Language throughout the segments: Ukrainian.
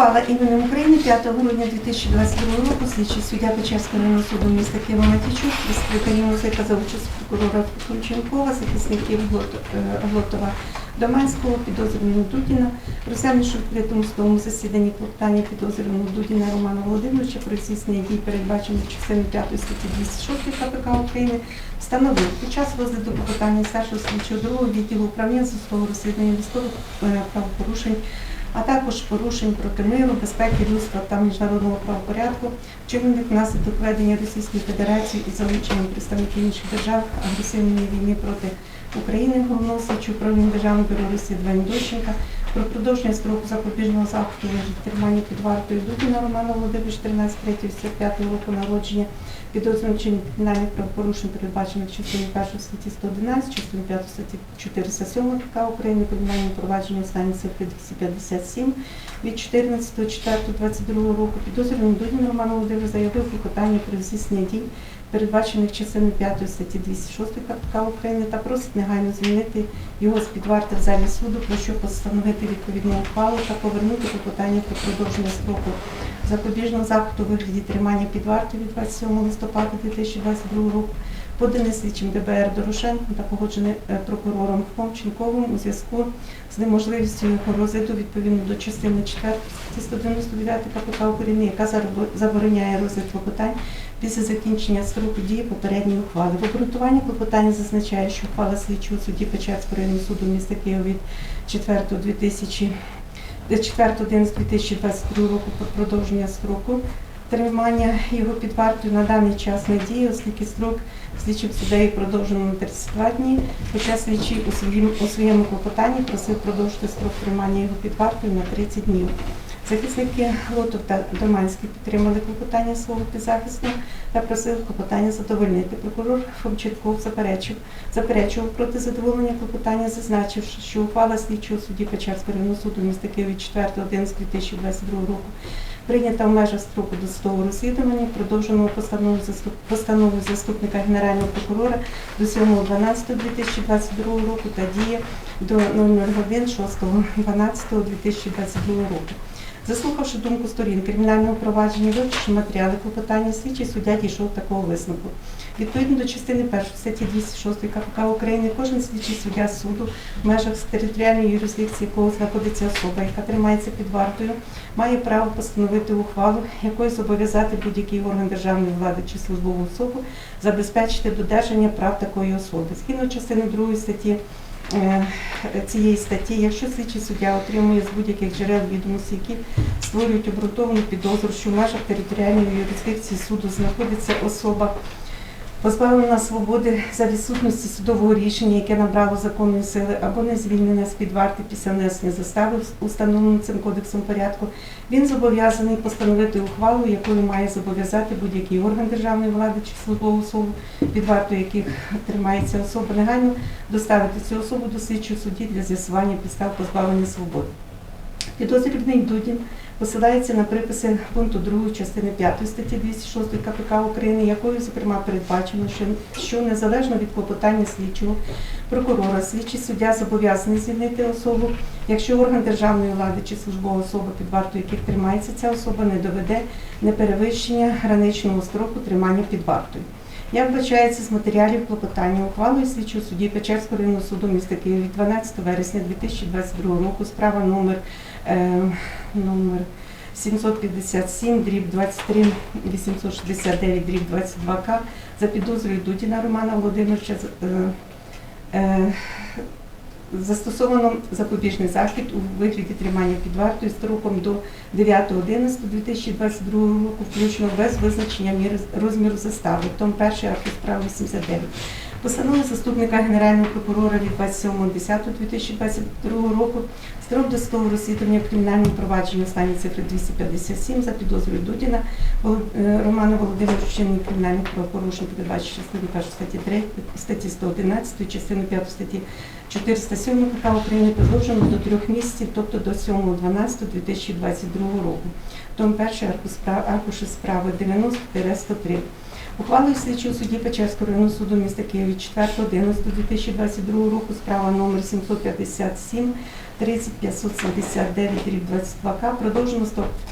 Ухвала іменем України 5 грудня 2022 року слідчий суддя Печерського районного суду міста Києва Матічук, секретарі музика за участь прокурора Кунченкова, захисників е, Глотова Доманського, підозрюваного Дудіна, розглянувши в відкритому судовому засіданні клопотання підозрюваного Дудіна Романа Володимировича про здійснення дій, передбачених частиною 5 статті 206 КПК України, встановив під час розгляду клопотання старшого слідчого другого відділу управління судового розслідування військових е, правопорушень а також порушень проти миру, безпеки людства та міжнародного правопорядку, вчинених внаслідок ведення Російської Федерації із залученням представників інших держав агресивної війни проти України, головного управління Державного бюро розслідувань Дощенка, про продовження строку запобіжного заходу на тримання під вартою Дудіна Романа Володимировича 13 5 року народження, підозрюваного вчинення кримінальних правопорушень, передбачених частиною 1 статті 111, частиною 5 статті 407 КК України, кримінальним провадженням стані цифри 257 від 14.04.22 року, підозрюваний Дудін Роман Володимирович заявив клопотання про здійснення дій, передбачених частиною 5 статті 206 КПК України та просить негайно звільнити його з-під варти в залі суду, про що постановити відповідну ухвалу та повернути клопотання про продовження строку запобіжного заходу у вигляді тримання під вартою від 27 листопада 2022 року, поданий слідчим ДБР Дорошенком та погоджений е, прокурором Хомченковим у зв'язку з неможливістю його розгляду відповідно до частини 4 статті 199 КПК України, яка забороняє розгляд клопотань після закінчення строку дії попередньої ухвали. В обґрунтуванні клопотання зазначає, що ухвала слідчого судді Печерського районного суду міста Києва від 4 2000 4.11.2022 року про продовження строку тримання його під вартою на даний час не діє, оскільки строк слідчим суддею продовжено на 32 дні, хоча слідчий у своєму клопотанні просив продовжити строк тримання його під вартою на 30 днів. Захисники Лотов та Доманський підтримали клопотання свого підзахисного та просили клопотання задовольнити. Прокурор Фомченков заперечив, заперечував проти задоволення клопотання, зазначивши, що ухвала слідчого судді Печерського районного суду міста Києва від 4.11.2022 року прийнята в межах строку досудового розслідування, продовженого постановою заступника Генерального прокурора до 7.12.2022 року та діє до номер годин 6.12.2022 року. Заслухавши думку сторін кримінального провадження, вивчивши матеріали клопотання, слідчий суддя дійшов такого висновку. Відповідно до частини 1 статті 206 КПК України, кожен слідчий суддя суду в межах територіальної юрисдикції, якого знаходиться особа, яка тримається під вартою, має право постановити ухвалу, якою зобов'язати будь-який орган державної влади чи службову особу забезпечити додержання прав такої особи. Згідно частини 2 статті цієї статті, якщо слідчий суддя отримує з будь-яких джерел відомості, які створюють обґрунтовану підозру, що в межах територіальної юрисдикції суду знаходиться особа, позбавлена свободи за відсутності судового рішення, яке набрало законної сили, або не звільнена з під варти після внесення застави, установленого цим кодексом порядку, він зобов'язаний постановити ухвалу, якою має зобов'язати будь-який орган державної влади чи службову особу, під вартою яких тримається особа, негайно доставити цю особу до слідчого судді для з'ясування підстав позбавлення свободи. Підозрюваний Дудін посилається на приписи пункту 2 частини 5 статті 206 КПК України, якою, зокрема, передбачено, що, незалежно від клопотання слідчого прокурора, слідчий суддя зобов'язаний звільнити особу, якщо орган державної влади чи службова особа, під вартою яких тримається ця особа, не доведе неперевищення граничного строку тримання під вартою. Як вбачається з матеріалів клопотання ухвалою слідчого судді Печерського районного суду міста Києва від 12 вересня 2022 року справа номер, е, номер 757, дріб 23, 869, дріб 22К за підозрою Дудіна Романа Володимировича е, е, Застосовано запобіжний захід у вигляді тримання під вартою строком до 9.11.2022 року, включно без визначення розміру застави. Том 1 акт справи 89. Постанова заступника Генерального прокурора від 27.10.2022 року строк досудового розслідування в кримінальному провадженні останні цифри 257 за підозрою Дудіна е, Романа Володимировича кримінальних правопорушень, передбачено частини 1 статті 3, статті 111, частини 5 статті 407 КК України продовжено до трьох місяців, тобто до 7.12.2022 року. Том 1 аркуші справи 90-103. Ухвалою слідчого судді Печерського районного суду міста Києва від 4.11.2022 року справа номер 757 30 579 рік 22 к продовжено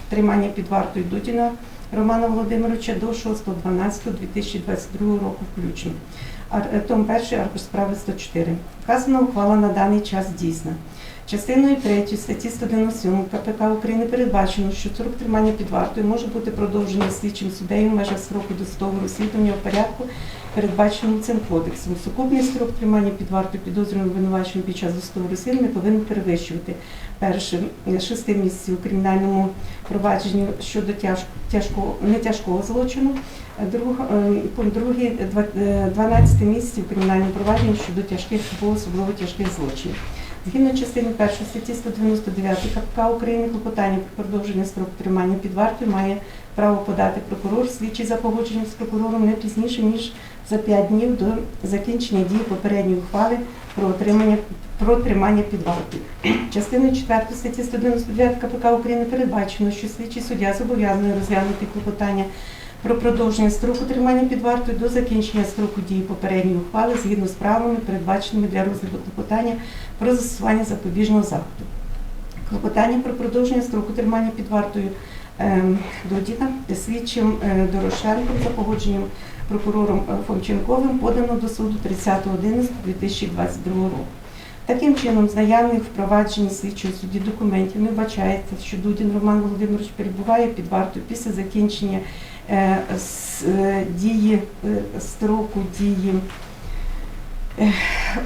тримання під вартою Дудіна Романа Володимировича до 6.12.2022 року включно. Е, Том 1, аркуш справи 104. Вказана ухвала на даний час дійсна. Частиною 3 статті 197 КПК України передбачено, що срок тримання під вартою може бути продовжений слідчим суддею в межах сроку досудового розслідування у порядку, передбаченому цим кодексом. Сукупний строк тримання під вартою підозрюваним обвинуваченим під час досудового розслідування повинен перевищувати перше е, шести місяців у кримінальному провадженні щодо тяж- тяжкого не тяжкого злочину. Е, Друг, е, пункт другий е, два- е, 12 місяців у кримінальному провадженні щодо тяжких або особливо тяжких злочинів. Згідно частини 1 статті 199 КПК України клопотання про продовження строку тримання під вартою має право подати прокурор, слідчий за погодженням з прокурором не пізніше ніж за 5 днів до закінчення дії попередньої ухвали про отримання про тримання під вартою. Частиною 4 статті 199 КПК України передбачено, що слідчий суддя зобов'язаний розглянути клопотання про продовження строку тримання під вартою до закінчення строку дії попередньої ухвали згідно з правилами, передбаченими для розгляду клопотання про застосування запобіжного заходу. Клопотання про продовження строку тримання під вартою ем, Дудіна слідчим е, Дорошенком за погодженням прокурором е, Фомченковим подано до суду 30.11.2022 року. Таким чином, з наявних впроваджень слідчого судді документів не вбачається, що Дудін Роман Володимирович перебуває під вартою після закінчення е, с- е, дії е, строку дії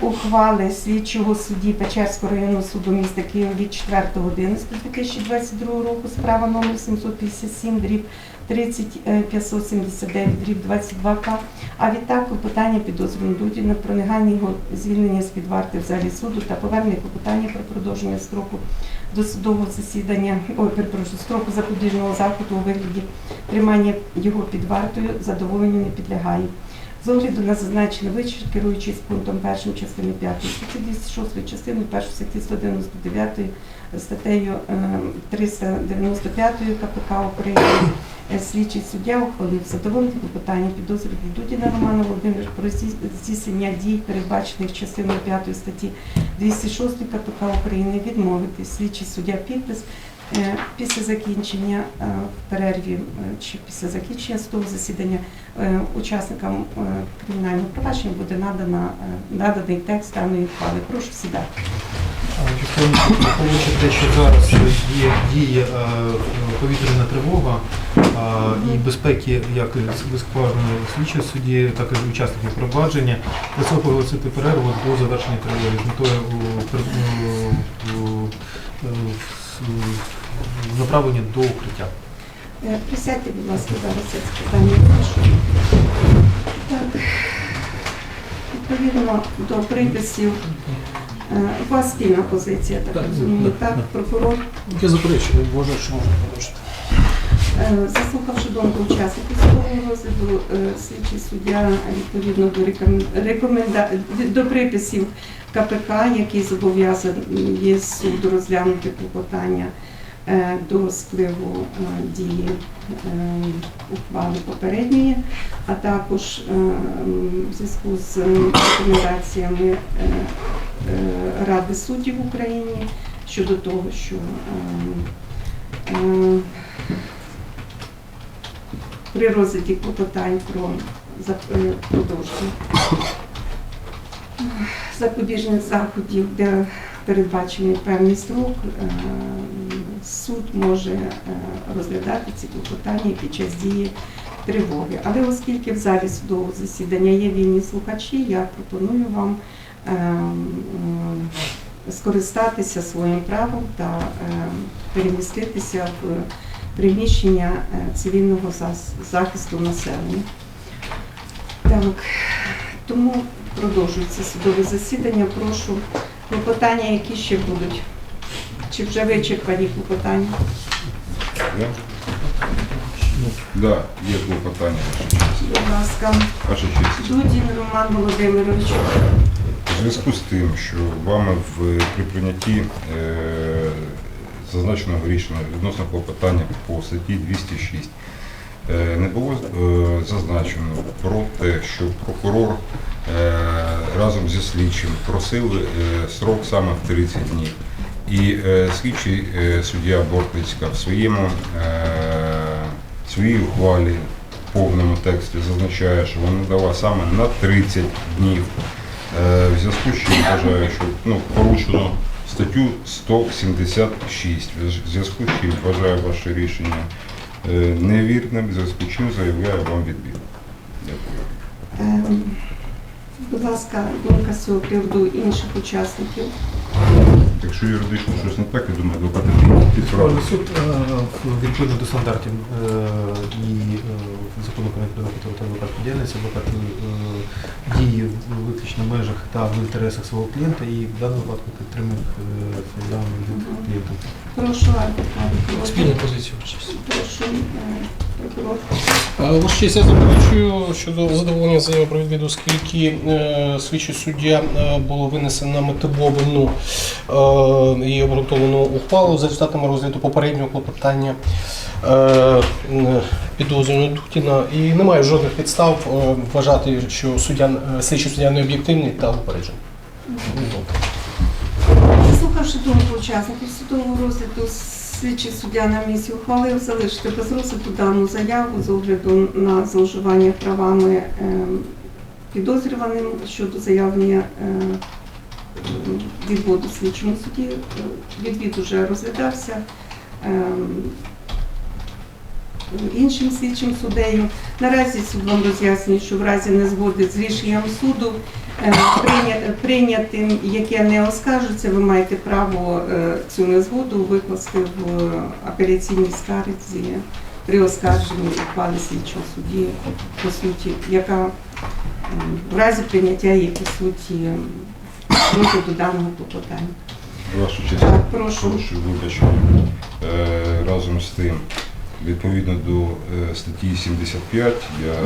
ухвали слідчого судді Печерського районного суду міста Києва від 4.11.2022 року справа номер 757 дріб 30 е, 579 дріб 22 к а відтак клопотання підозрюваного Дудіна про негайне його звільнення з-під варти в залі суду та повернення клопотання про продовження строку досудового засідання, ой, перепрошую, строку запобіжного заходу у вигляді тримання його під вартою задоволенню не підлягає. З огляду на зазначене вище, керуючись пунктом 1 частини 5 статті 206 частиною 1 статті 199 статтею е, 395 КПК України слідчий суддя ухвалив задоволити клопотання підозрюваного Дудіна Романа Володимировича про здійснення дій, передбачених частиною 5 статті 206 КПК України, відмовити слідчий суддя підпис е, після закінчення е, в перерві е, чи після закінчення судового засідання учасникам кримінального провадження буде надана, наданий текст даної ухвали. Прошу сідати. Те, що зараз є діє е, повітряна тривога і безпеки як скважної слідчої судді, так і учасників провадження, просив оголосити перерву до завершення тривоги з метою в направленні до укриття. Е, Присядьте, будь ласка, зараз я це питання вирішу. Так. Відповідно до приписів, е, у вас спільна позиція, так розумію, так. прокурор. Я заперечую, вважаю, що можна продовжити. Е, Заслухавши думку учасників судового розгляду, е, слідчий суддя відповідно до рекоменда... до приписів КПК, який зобов'язаний суду розглянути клопотання е, до спливу е, дії е, ухвали попередньої, а також е, в зв'язку з е, рекомендаціями е, е, Ради суддів в Україні щодо того, що е, е, при розгляді клопотань про е, продовження запобіжних заходів, де передбачений певний строк, е, суд може е, розглядати ці клопотання під час дії тривоги. Але оскільки в залі судового засідання є вільні слухачі, я пропоную вам е, скористатися своїм правом та е, переміститися в приміщення е, цивільного захисту населення. Так, тому продовжується судове засідання. Прошу клопотання, які ще будуть. Чи вже вичерпані клопотання? Да? Да, є клопотання. Будь ласка, Ваша честь. Дудін Роман Володимирович. У зв'язку з тим, що вами в, при прийнятті е, зазначеного рішення відносно клопотання по статті 206 е, не було е, зазначено про те, що прокурор е, разом зі слідчим просили е, срок саме в 30 днів. І слідчий суддя Бортницька в своєму своїй ухвалі в повному тексті зазначає, що вона дала саме на 30 днів. В зв'язку з чим вважаю, що ну, порушено статтю 176. В зв'язку з чим вважаю ваше рішення е, невірним, в зв'язку з чим заявляю вам відбір. Дякую. Ем, Будь ласка, думка з цього приводу інших учасників. Якщо юридично щось не так, я думаю, адвокати підправили. Суд е, відповідно до стандартів е, і е, закону України про адвокатуру та адвокатську діяльність, адвокат е, діє в виключно межах та в інтересах свого клієнта і в даному випадку підтримує е, заяву від клієнта. Прошу адвокат. Спільну позицію. Прошу Ваша честь, я заперечую щодо задоволення заяви про відвід, оскільки е, слідчий суддя е, було винесено на мотивовану е, і обґрунтовану ухвалу за результатами розгляду попереднього клопотання е, підозрюваного Дутіна і немає жодних підстав е, вважати, що суддя, е, слідчий суддя не об'єктивний та упереджений. Заслухавши думку учасників судового розгляду, слідчий суддя на місці ухвалив залишити без розгляду дану заяву з огляду на зловживання правами ем, підозрюваним щодо заявлення е, відводу слідчому суді. Відвід уже розглядався. Іншим слідчим суддею. Наразі суд вам роз'яснює, що в разі незгоди з рішенням суду е, прийнятим, яке не оскаржується, ви маєте право е, цю незгоду викласти в апеляційній скарзі при оскарженні ухвали слідчого судді, по суті, яка в разі прийняття її по суті розгляду даного клопотання. Ваша честь. Прошу. Прошу вибачення. Е, Разом з тим, відповідно до е, статті 75, я, е,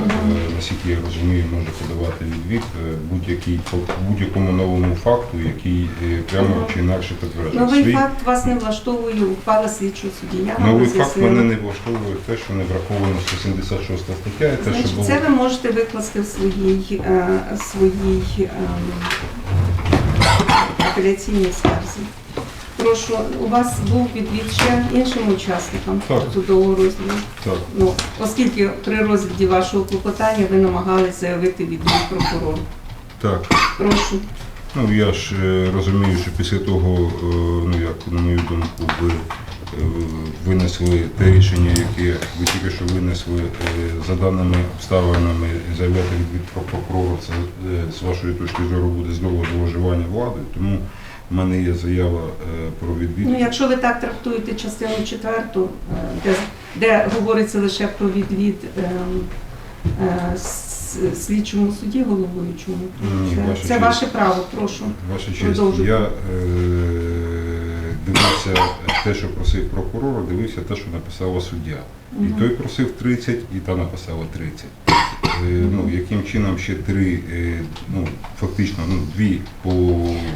наскільки я розумію, можу подавати відвід е, будь-який по будь-якому новому факту, який прямо чи інакше підтверджує. Новий Свій- факт вас не влаштовує ухвала слідчого судді. Я Новий факт мене не влаштовує те, що не враховано 176 стаття, і те, що Значить, було. це ви можете викласти в своїй, е, своїй ем, апеляційній скарзі. Прошу, у вас був відвід ще іншим учасникам Так. судового розгляду. Так. Ну, оскільки при розгляді вашого клопотання ви намагалися заявити відвід прокурору. Так. Прошу. Ну я ж е, розумію, що після того, е, ну як на мою думку, ви е, винесли те рішення, яке ви тільки що винесли е, за даними обставинами заявляти від прокурора, це е, з вашої точки зору буде знову зловживання влади. Тому в мене є заява е, про відвід. Ну, якщо ви так трактуєте частину четверту, е, де, де говориться лише про відвід ем, е, слідчому суді головуючому, це, ваша це честь. ваше право, прошу. Ваша честь, я е, дивився те, що просив прокурор, дивився те, що написала суддя. І той просив 30, і та написала 30. Е, ну, яким чином ще три, е, ну, фактично, ну, дві по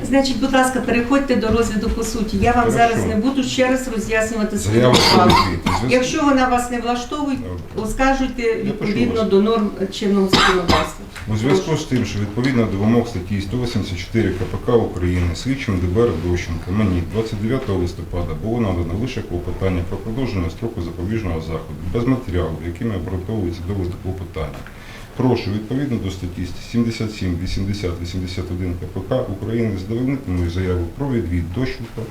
Значить, будь ласка, переходьте до розгляду по суті. Я вам Хорошо. зараз не буду ще раз роз'яснювати свою ухвалу. Якщо вона вас не влаштовує, Добре. оскаржуйте відповідно до норм чинного законодавства. У зв'язку з тим, що відповідно до вимог статті 184 КПК України слідчим ДБР Дощенка мені 29 листопада було надано лише клопотання про продовження строку запобіжного заходу без матеріалу, якими обґрунтовується довод клопотання. Прошу відповідно до статті 77, 80, 81 КПК України задовольнити мою заяву про відвід Дощенка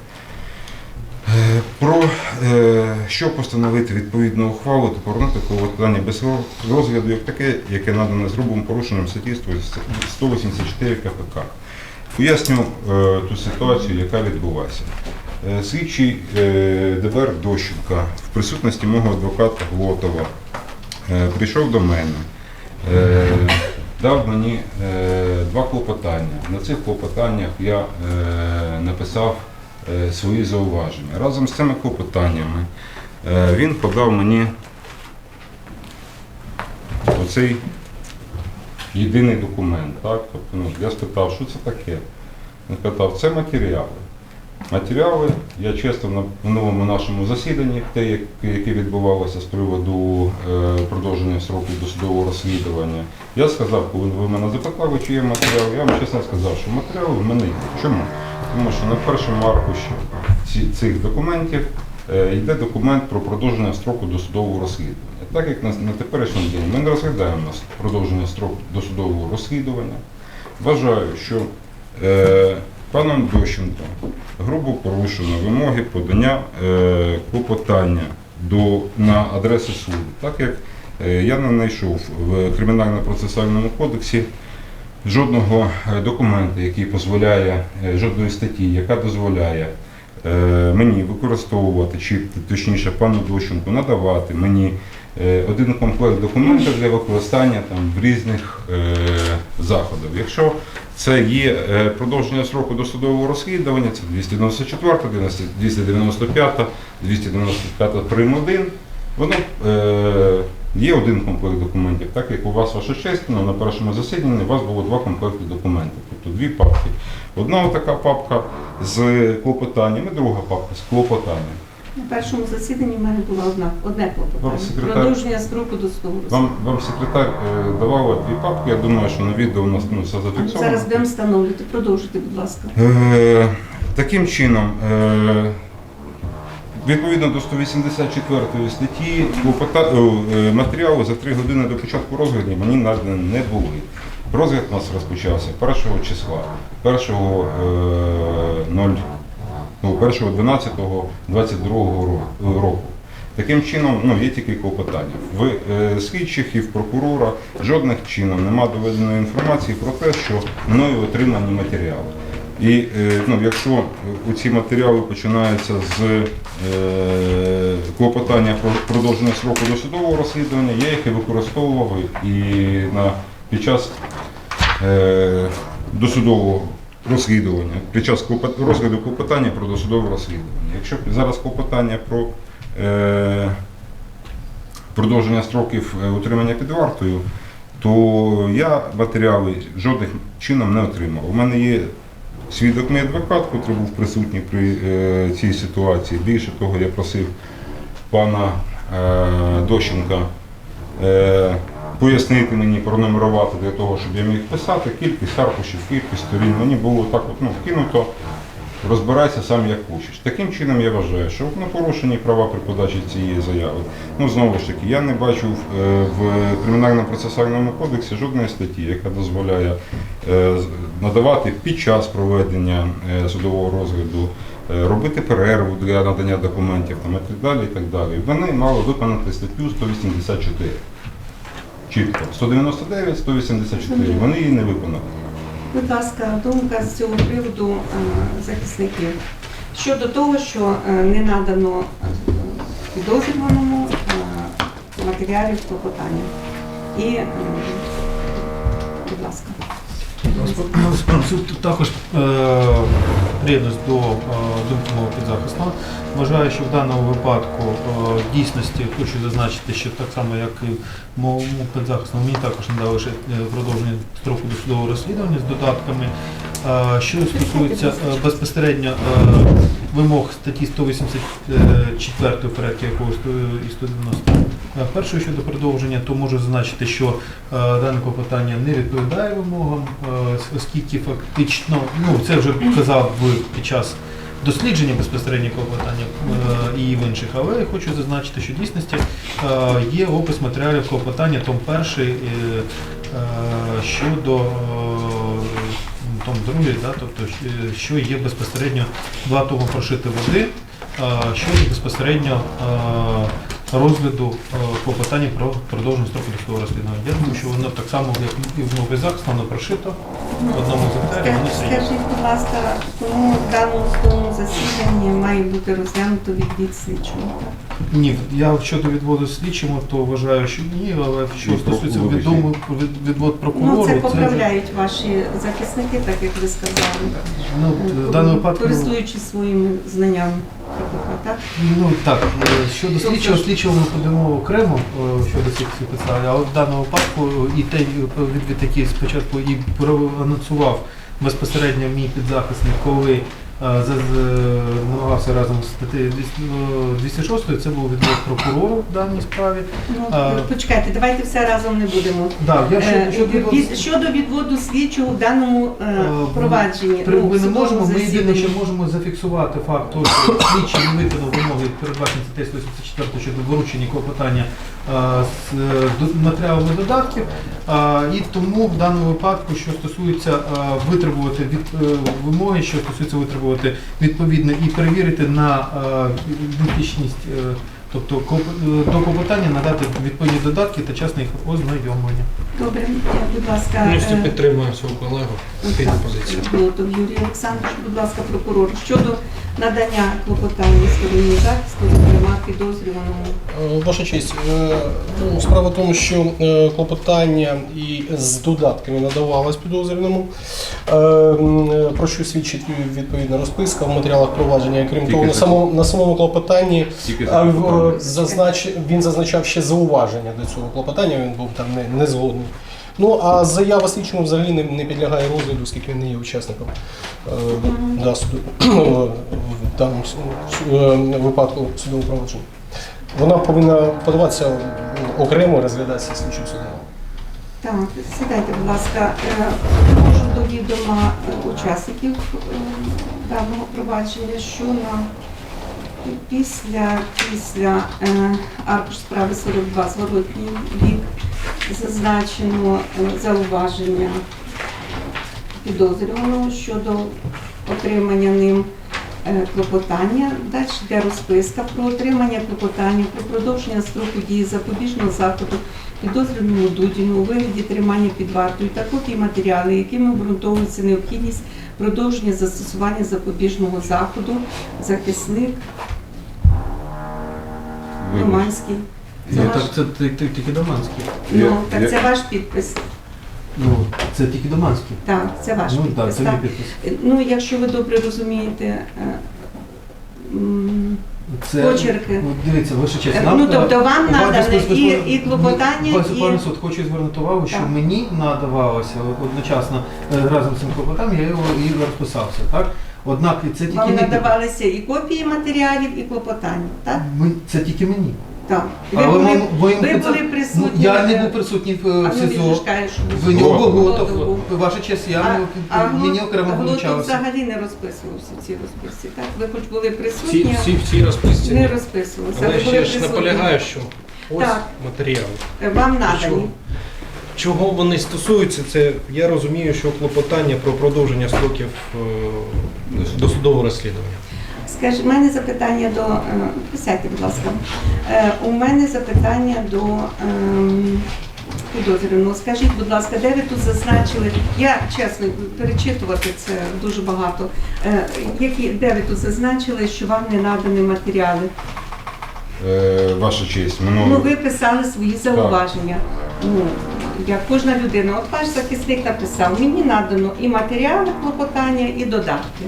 Е, Про е, що постановити відповідну ухвалу та повернути клопотання без розгляду як таке, яке надано з грубим порушенням статті 184 КПК. Поясню е, ту ситуацію, яка відбулася. Слідчий ДБР Дощенка в присутності мого адвоката Глотова прийшов до мене, дав мені е, два клопотання. На цих клопотаннях я е, написав е, свої зауваження. Разом з цими клопотаннями е, він подав мені оцей єдиний документ. Так? Тобто, ну, я спитав, що це таке. Він питав, це матеріали. Матеріали. Я чесно на минулому нашому засіданні, те, яке відбувалося з приводу е, продовження строку досудового розслідування, я сказав, коли ви мене запитали, чи є матеріал, я вам чесно сказав, що матеріали в мене є. Чому? Тому що на першому аркуші цих документів е, йде документ про продовження строку досудового розслідування. Так як на, на теперішній день ми не розглядаємо продовження строку досудового розслідування, вважаю, що е, паном Дощенко грубо порушено вимоги подання е, клопотання до, на адресу суду, так як е, я не знайшов в кримінально-процесуальному кодексі жодного е, документу, який дозволяє, е, жодної статті, яка дозволяє е, мені використовувати, чи точніше пану Дощенку надавати мені е, один комплект документів для використання там, в різних е, заходах. Якщо це є е, продовження сроку досудового розслідування, це 294, 295, 295 прим. 1, воно е, є один комплект документів, так як у вас ваша честь, ну, на першому засіданні у вас було два комплекти документів, тобто дві папки. Одна така папка з клопотанням, і друга папка з клопотанням. На першому засіданні в мене була одна одне клопотання. секретар- Продовження строку до судового Вам, вам секретар е, давала дві папки, я думаю, що на відео у нас ну, все зафіксовано. Зараз будемо встановлювати. Продовжуйте, будь ласка. Е, Таким чином, е, відповідно до 184 статті, клопота- о, е, матеріали за три години до початку розгляду мені надані не були. Розгляд у нас розпочався 1 числа, 1 е, 0, ну, 1 12 22 року. Таким чином, ну, є тільки клопотання. В е, слідчих і в прокурора жодних чином нема доведеної інформації про те, що мною отримані матеріали. І е, ну, якщо ці матеріали починаються з е, клопотання про продовження строку досудового розслідування, я їх і використовував і на, під час е, досудового розслідування, під час розгляду клопотання про досудове розслідування. Якщо зараз клопотання про е, продовження строків е, утримання під вартою, то я матеріали жодним чином не отримав. У мене є свідок мій адвокат, який був присутній при е, цій ситуації. Більше того, я просив пана е, Дощенка е, пояснити мені, пронумерувати для того, щоб я міг писати кількість аркушів, кількість сторін. Мені було так от, ну, вкинуто. Розбирайся сам як хочеш. Таким чином я вважаю, що ну, порушені права при подачі цієї заяви. Ну знову ж таки, я не бачу в, е, кримінально-процесуальному кодексі жодної статті, яка дозволяє е, надавати під час проведення е, судового розгляду, робити перерву для надання документів там, і так далі. І так далі. Вони мали виконати статтю 184. Чітко. 199, 184. Вони її не виконали. Будь ласка, думка з цього приводу е, захисників. Щодо того, що е, не надано е, підозрюваному матеріалів клопотання. І. Суд також приєднуюсь до думки мого підзахисного. Вважаю, що в даному випадку в дійсності хочу зазначити, що так само, як і моєму підзахисному, мені також надали лише е, продовження строку досудового розслідування з додатками. Е, Що стосується е, безпосередньо е, вимог статті 184 в порядку якого і 190. Е, Перше щодо продовження, то можу зазначити, що е, дане клопотання не відповідає вимогам, е, оскільки фактично, ну це вже казав під час дослідження безпосередньо клопотання е, і в інших, але я хочу зазначити, що в дійсності е, є опис матеріалів клопотання, том перший е, е, щодо е, том другий, да, тобто що є безпосередньо два тому прошити води, е, щодо безпосередньо розгляду е, клопотання про продовження строку досудового розслідування. Я думаю, що воно так само, як і в новий захист, воно прошито в одному екземплярі, воно все є. Скажіть, будь ласка, тому в даному судовому засіданні має бути розглянуто відвід слідчого? Ні, я щодо відводу слідчому, то вважаю, що ні, але що стосується відому від- відвод прокурору, Ну, це вже- поправляють ваші захисники, так як ви сказали. ну, в даному випадку. Користуючись своїми знаннями КПК, так? Ну так, е, щодо слідчого, слідчого ми подамо окремо е, щодо цих всіх питань, але в даному випадку е, і той відвід, який спочатку і проанонсував безпосередньо мій підзахисник, коли намагався разом з статтею 206, це був відвод прокурору в даній справі. Ну, почекайте, давайте все разом не будемо. Да, я ще, Е, щодо відводу- від- Щодо відводу слідчого в даному е, Е, провадженні. При- ну, Ми не можемо, ми єдине, що можемо зафіксувати факт того, що слідчий не виконав вимоги передбачені статтею 184 щодо виручення клопотання з е, матеріалами додатків. І тому в даному випадку, що стосується витребувати від е, вимоги, що стосується витребувати відповідно і перевірити на а, е, тобто до клопотання надати відповідні додатки та часне їх ознайомлення. Добре, е, будь ласка. Повністю підтримую свого колегу. Спільну позицію. Глотов Юрій Олександрович, будь ласка, прокурор, щодо надання клопотання стороні захисту, зокрема підозрюваному. Е, Ваша честь, е, ну, справа в тому, що е, клопотання і з додатками надавалось підозрюваному, про що свідчить відповідна розписка в матеріалах провадження. Крім Тільки того, на самому, на самому клопотанні зазнач, він зазначав ще зауваження до цього клопотання, він був там не, не згодний. Ну а заява слідчому взагалі не, не підлягає розгляду, оскільки він не є учасником е, да, суду, в даному е, випадку судового провадження. Вона повинна подаватися окремо, розглядатися слідчим судом. Так, сідайте, будь ласка. Е, Можу до відома е, учасників е, даного провадження, що на після, після е, аркуш справи 42 зворотній бік зазначено е, зауваження підозрюваного щодо отримання ним е, клопотання. Далі йде розписка про отримання клопотання, про продовження строку дії запобіжного заходу підозрюваному Дудіну у вигляді тримання під вартою та копії матеріалів, якими обґрунтовується необхідність продовження застосування запобіжного заходу, захисник Доманський. Це Ні, ваш, так це ти- ти- тільки Доманський. ну, Я- так я- це ваш підпис. Ну, це тільки Доманський. Так, це ваш Ну підпис. так, це так. підпис. Ну, якщо ви добре розумієте, е, м, Це, Почерки. Ну, дивіться, ваша честь. Е, Нам, ну, тобто е, вам у надали і- і клопотання, Вас, і- пане суд, хочу звернути увагу, що Так. мені надавалося одночасно е, разом з цим клопотанням, я його і розписався. Так? Однак це тільки вам мій надавалися і копії матеріалів, і клопотання, так? Ми- Це тільки мені. Так. Ви, Але були, моєму- моєму ви підпис- були Ну, присутні. я не був присутній в а е, ну, СІЗО. що В нього Глотов. Глотов. Ваша честь, я А- не- а мені окремо Глотов вилучався. взагалі не розписувався в цій розписці, так? Ви хоч були Всі, присутні, всі в цій розписці. не розписувалися. Але ви були ще ж присутні. наполягаю, що ось Так. матеріали. Е, Вам надані. Чого? Вони стосуються, це я розумію, що клопотання про продовження строків е, досудового розслідування. Скажіть, у мене запитання до е, присядьте, будь ласка. Е, У мене запитання до ем, підозрюваного. Скажіть, будь ласка, де ви тут зазначили? Я чесно перечитувати це дуже багато. Е, Які де ви тут зазначили, що вам не надані матеріали? Е, Ваша честь, минулого Ну ви писали свої зауваження. Ну як кожна людина, от ваш захисник написав, мені надано і матеріали клопотання, і додатки,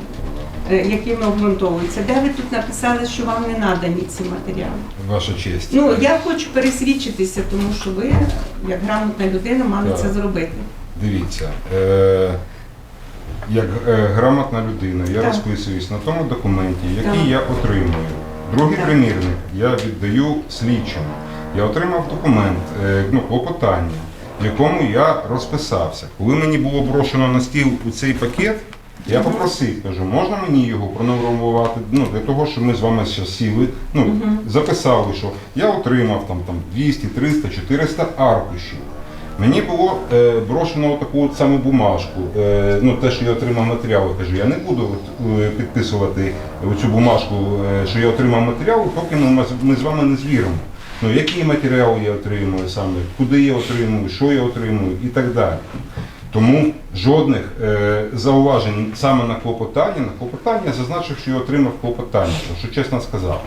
е, якими обґрунтовуються. Де ви тут написали, що вам не надані ці матеріали? Ваша честь. Ну я хочу пересвідчитися, тому що ви, як грамотна людина, мали Так. це зробити. Дивіться, е, як е, грамотна людина, я Так. розписуюсь на тому документі, який Так. я отримую. Другий Так. примірник я віддаю слідчому. Я отримав документ, е, ну, клопотання, в якому я розписався. Коли мені було брошено на стіл у цей пакет, я попросив, кажу, можна мені його пронумерувати, ну, для того, щоб ми з вами зараз сіли, ну, записали, що я отримав там, там 200, 300, 400 аркушів. Мені було е, брошено таку от саму бумажку, е, ну те, що я отримав матеріали. Кажу, я не буду е, підписувати цю бумажку, е, що я отримав матеріали, поки ми, ми з вами не звіримо. Ну, які матеріали я отримую саме, куди я отримую, що я отримую і так далі. Тому жодних е, зауважень саме на клопотання, на клопотання зазначив, що я отримав клопотання, що чесно сказав.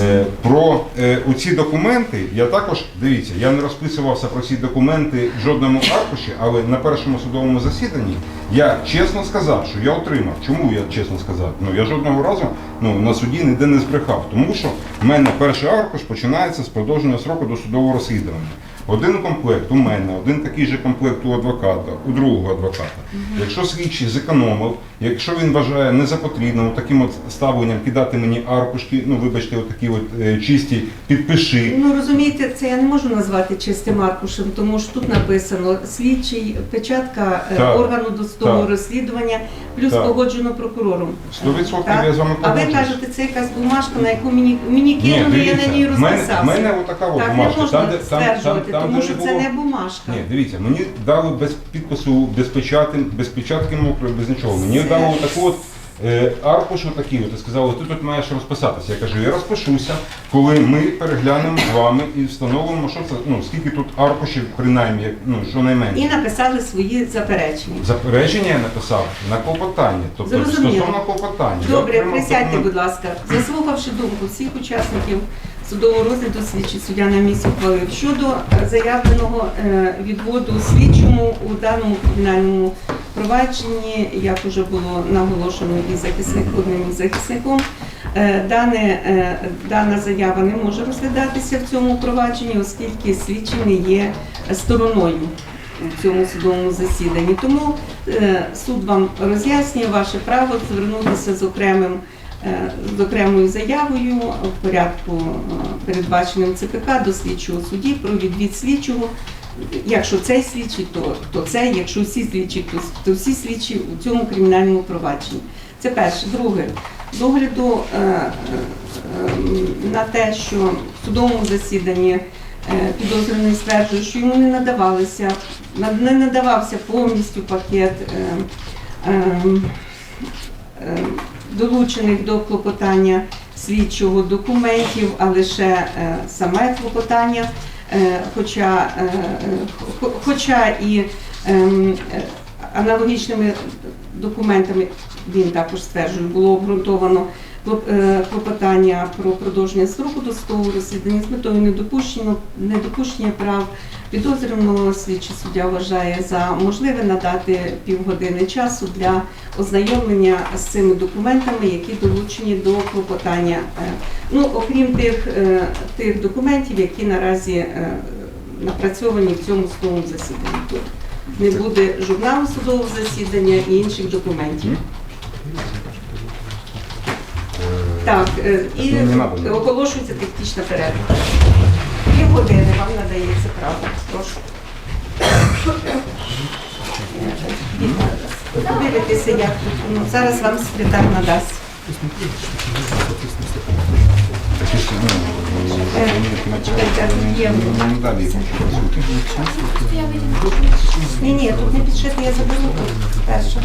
Е, про е, оці документи я також дивіться, я не розписувався про ці документи в жодному аркуші, але на першому судовому засіданні я чесно сказав, що я отримав. Чому я чесно сказав? Ну я жодного разу ну, на суді ніде не збрехав, тому що в мене перший аркуш починається з продовження сроку до судового розслідування. Один комплект у мене, один такий же комплект у адвоката, у другого адвоката. Якщо слідчий зекономив, якщо він вважає не за потрібним таким от ставленням кидати мені аркушки, ну вибачте, отакі от е, чисті, підпиши. Ну розумієте, це я не можу назвати чистим аркушем, тому що тут написано слідчий, печатка е, Так. органу досудового Так. розслідування, плюс Так. погоджено прокурором. Сто відсотків Так? я з вами А ви погоджуюсь. кажете, це якась бумажка, на яку мені, мені Ні, кинули, я дивіться, на ній в мене, розписався. в мене отака от так не бумажка, можна там, де, там, там, стверджувати, там, тому де що не це було... не бумажка. Ні, дивіться, мені дали без підпису, без печати, без печатки мокрої, без нічого. Мені Це- дали таку от е, аркуш отакий, от, і сказали, ти тут маєш розписатися. Я кажу, я розпишуся, коли ми переглянемо з вами і встановимо, що це, ну, скільки тут аркушів, принаймні, як, ну, що найменше. І написали свої заперечення. Заперечення я написав на клопотання, тобто Зрозуміло. стосовно клопотання. Я Добре, отримав присядьте, документ. будь ласка. Заслухавши думку всіх учасників судового розгляду, слідчий суддя на місці ухвалив щодо е, заявленого е, відводу слідчому у даному кримінальному провадженні, як вже було наголошено і захисник одним із захисником. е, Дане, дана заява не може розглядатися в цьому провадженні, оскільки слідчий не є стороною у цьому судовому засіданні. Тому суд вам роз'яснює ваше право звернутися з окремим. Е, З окремою заявою в порядку е, передбаченим ЦПК до слідчого судді про відвід слідчого. Якщо цей слідчий, то, то цей, якщо всі слідчі, то, то всі слідчі у цьому кримінальному провадженні. Це перше. Друге, з огляду е, е, на те, що в судовому засіданні е, підозрюваний стверджує, що йому не надавалися, не надавався повністю пакет е, е, е, долучених до клопотання слідчого документів, а лише е, саме клопотання, е, хоча, е, хоча і ем, аналогічними документами він також стверджує, було обґрунтовано клопотання про продовження строку досудового розслідування з метою недопущення, недопущення прав підозрюваного слідчий суддя вважає за можливе надати півгодини часу для ознайомлення з цими документами, які долучені до клопотання. Е, Ну, окрім тих, е, тих документів, які наразі е, напрацьовані в цьому судовому засіданні. Тут не буде журналу судового засідання і інших документів. Так, е, і надо, не. оголошується технічна перерва. Пів години вам надається право. Прошу. Подивитися, як тут. Ну, зараз вам секретар надасть. Е. Ні, ні, тут не підшити, я заберу тут перше.